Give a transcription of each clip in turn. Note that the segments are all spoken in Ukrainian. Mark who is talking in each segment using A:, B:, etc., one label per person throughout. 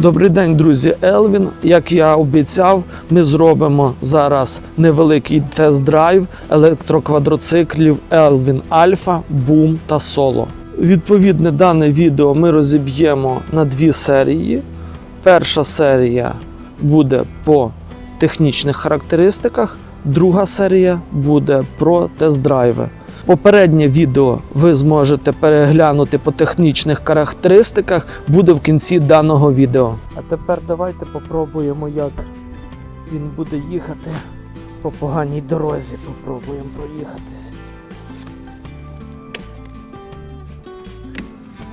A: Добрий день, друзі. Елвін. Як я обіцяв, ми зробимо зараз невеликий тест-драйв електроквадроциклів Елвін Альфа, Boom та Solo. Відповідне дане відео ми розіб'ємо на дві серії. Перша серія буде по технічних характеристиках, друга серія буде про тест-драйви. Попереднє відео ви зможете переглянути по технічних характеристиках, буде в кінці даного відео. А тепер давайте попробуємо, як він буде їхати по поганій дорозі. Попробуємо проїхатись.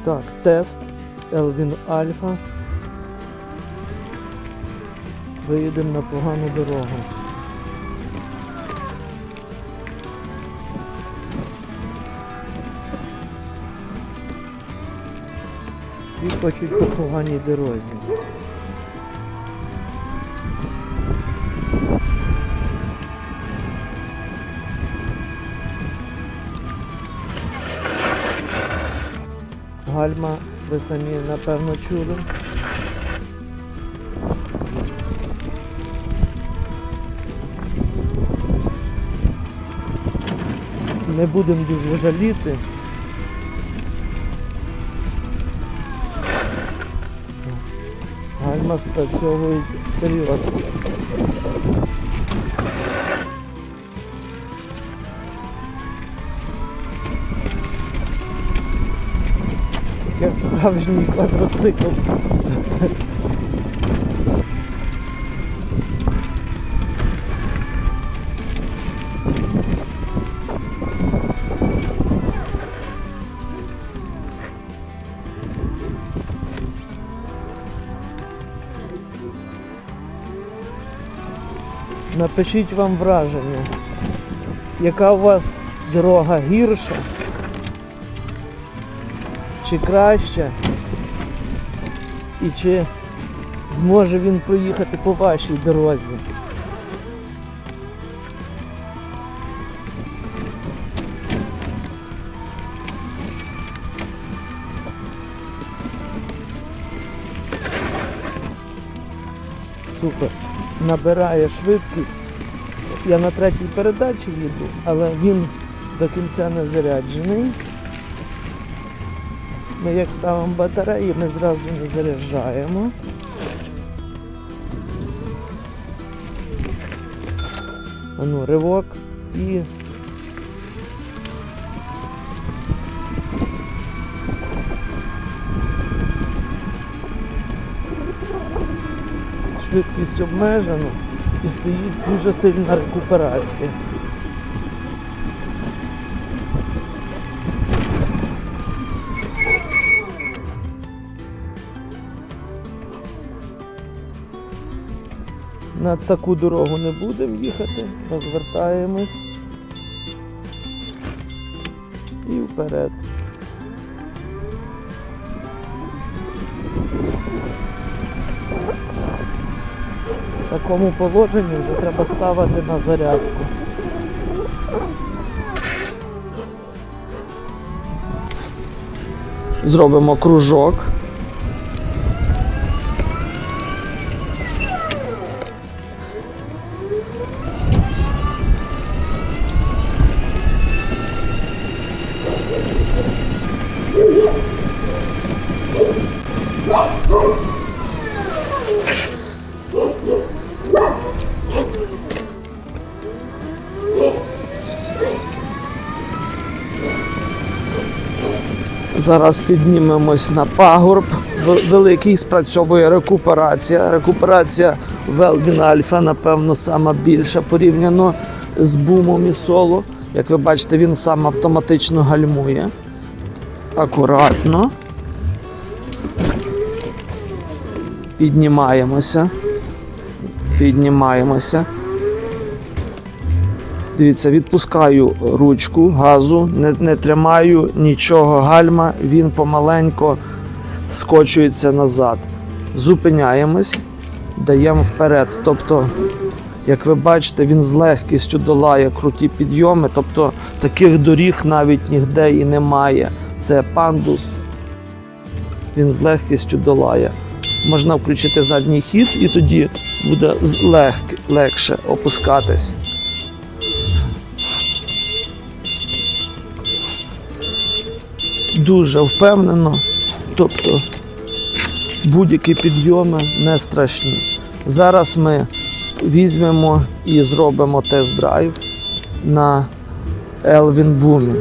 A: Так, тест Elvin Alpha. Виїдемо на погану дорогу. Всі хочуть по поганій дорозі. Гальма, ви самі напевно чули. Не будемо дуже жаліти. Гальма спрацьовують серйозно. Як справжній квадроцикл. Напишіть вам враження, яка у вас дорога гірша чи краща, і чи зможе він проїхати по вашій дорозі. Супер. Набирає швидкість. Я на третій передачі їду, але він до кінця не заряджений. Ми як ставимо батареї, ми зразу не заряджаємо. А ну, ривок і швидкість обмежена і стоїть дуже сильна рекуперація. На таку дорогу не будемо їхати, розвертаємось і вперед. Такому положенні вже треба ставити на зарядку. Зробимо кружок. Зараз піднімемось на пагорб. Великий спрацьовує рекуперація. Рекуперація Велвін Альфа, напевно, сама більша порівняно з бумом і соло. Як ви бачите, він сам автоматично гальмує. Акуратно. Піднімаємося. Піднімаємося. Дивіться, відпускаю ручку газу, не, не тримаю нічого гальма, він помаленько скочується назад. Зупиняємось, даємо вперед. Тобто, як ви бачите, він з легкістю долає круті підйоми, тобто таких доріг навіть ніде і немає. Це пандус. Він з легкістю долає. можна включити задній хід, і тоді буде лег, легше опускатись. Дуже впевнено. Тобто будь-які підйоми не страшні. Зараз ми візьмемо і зробимо тест-драйв на Elvin Boom.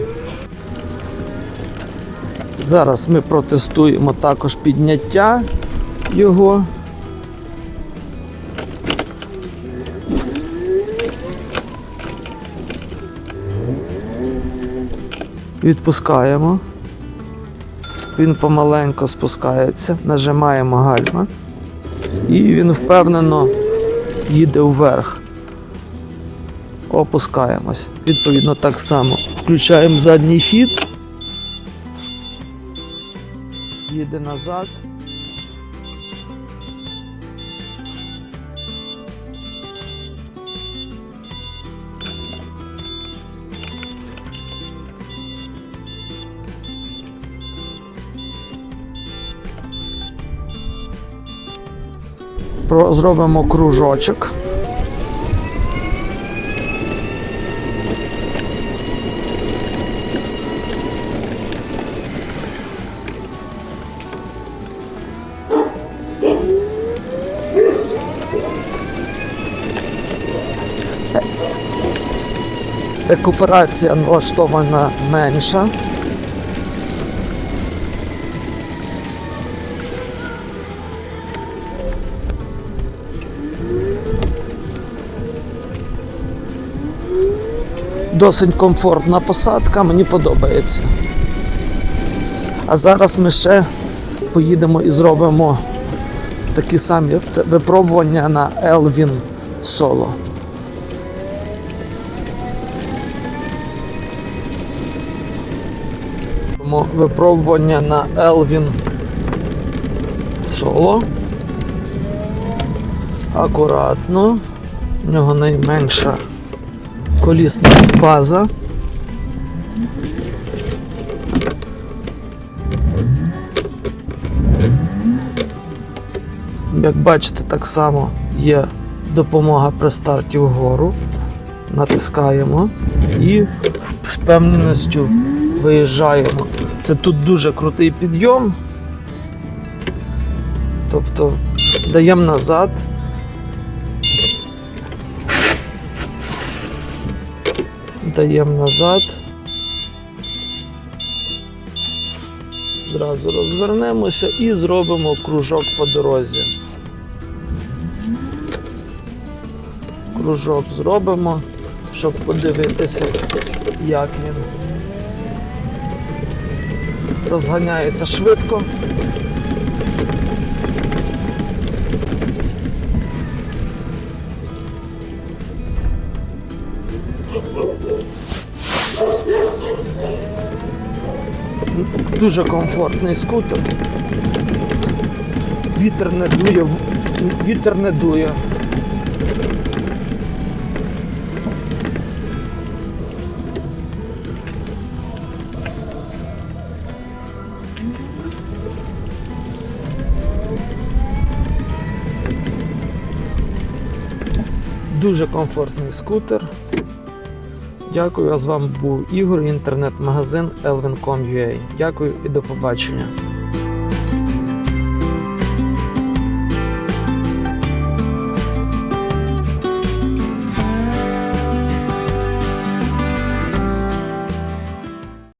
A: Зараз ми протестуємо також підняття його. Відпускаємо. Він помаленько спускається, нажимаємо гальма. І він впевнено їде вверх. Опускаємось. Відповідно, так само. Включаємо задній хід. Їде назад. Зробимо кружочок. Рекуперація налаштована менша. Досить комфортна посадка, мені подобається. А зараз ми ще поїдемо і зробимо такі самі випробування на Elvin Solo. Випробування на Elvin Solo. Акуратно. У нього найменша колісна база. Як бачите, так само є допомога при старті вгору. Натискаємо і з впевненістю виїжджаємо. Це тут дуже крутий підйом. Тобто даємо назад. Даємо назад. Зразу розвернемося і зробимо кружок по дорозі. Кружок зробимо, щоб подивитися, як він розганяється швидко. Дуже комфортний скутер. Вітер не дує, вітер не дує. Дуже комфортний скутер. Дякую, а з вами був Ігор, інтернет-магазин elvin.com.ua. Дякую і до побачення.